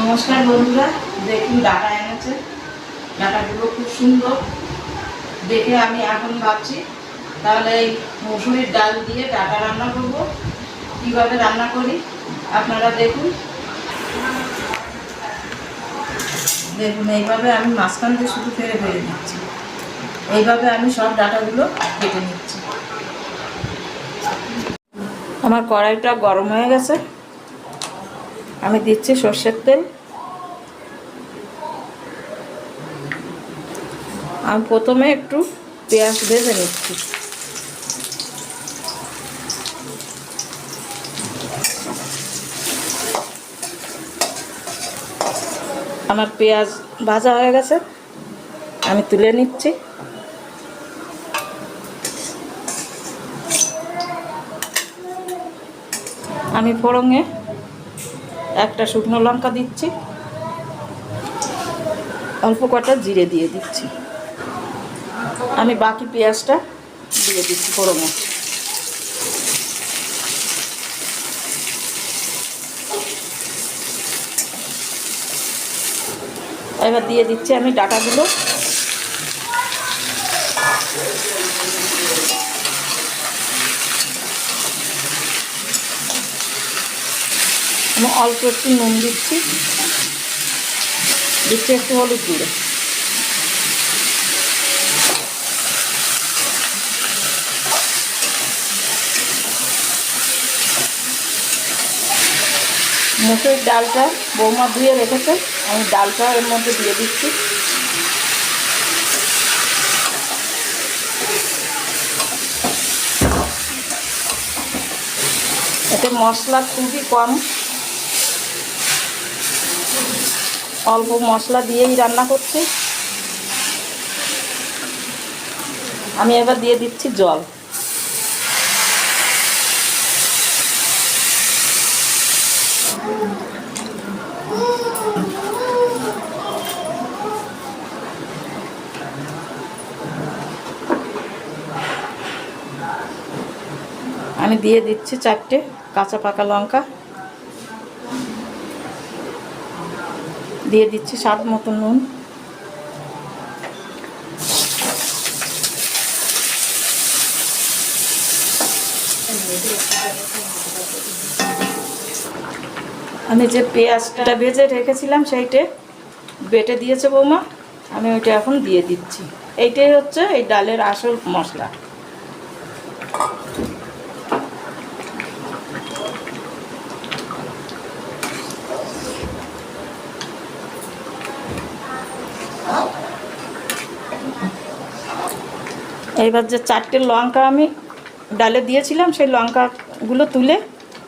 নমস্কার বন্ধুরা, দেখুন ডাটা এনেছে। ডাটাগুলো খুব সুন্দর। দেখে আমি এখন ভাবছি, তাহলে এই মুসুরির ডাল দিয়ে ডাটা রান্না করব। কীভাবে রান্না করি, আপনারা দেখুন। দেখুন, এইভাবে আমি মাঝখান দিয়ে শুধু ফেরে ফেলে দিচ্ছি। এইভাবে আমি সব ডাটাগুলো কেটে নিচ্ছি। আমার কড়াইটা গরম হয়ে গেছে। আমি দিচ্ছি সর্ষের তেল। আমি প্রথমে একটু পেঁয়াজ ভেজে নিচ্ছি। আমার পেঁয়াজ ভাজা হয়ে গেছে। আমি তুলে নিচ্ছি। আমি ফোড়ঙে একটা শুকনো লঙ্কা দিচ্ছি। অল্প কটা জিরে দিয়ে দিচ্ছি। আমি বাকি পেঁয়াজটা দিয়ে দিচ্ছি ফোড়নে এবার দিয়ে দিচ্ছি আমি ডাটাগুলো। আমি অল্প একটু নুন দিচ্ছি। দিচ্ছি একটু হলুদ গুঁড়ো। মুসুর ডালটা বৌমা ধুয়ে রেখেছে, আমি ডালটা এর মধ্যে দিয়ে দিচ্ছি। এতে মশলা খুবই কম। অল্প মশলা দিয়েই রান্না করছি। আমি এবার দিয়ে দিচ্ছি জল। আমি দিয়ে দিচ্ছি চারটে কাঁচা পাকা লঙ্কা। দিয়ে দিচ্ছি স্বাদ মতো নুন। আমি যে পেঁয়াজটা ভেজে রেখেছিলাম সেইটে বেটে দিয়েছে বৌমা, আমি ওইটা এখন দিয়ে দিচ্ছি। এইটাই হচ্ছে এই ডালের আসল মশলা। এইবার যে চারটে লঙ্কা আমি ডালে দিয়েছিলাম, সেই লঙ্কাগুলো তুলে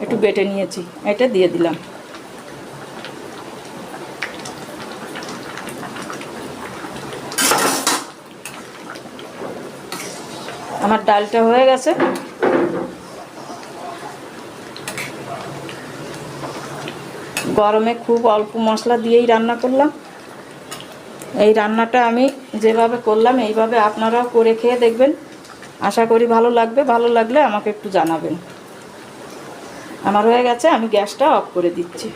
একটু বেটে নিয়েছি। এটা দিয়ে দিলাম। আমার ডালটা হয়ে গেছে। গরমে খুব অল্প মশলা দিয়েই রান্না করলাম। এই রান্নাটা আমি যেভাবে করলাম, এইভাবে আপনারাও করে খেয়ে দেখবেন। আশা করি ভালো লাগবে। ভালো লাগলে আমাকে একটু জানাবেন। আমার হয়ে গেছে, আমি গ্যাসটা অফ করে দিচ্ছি।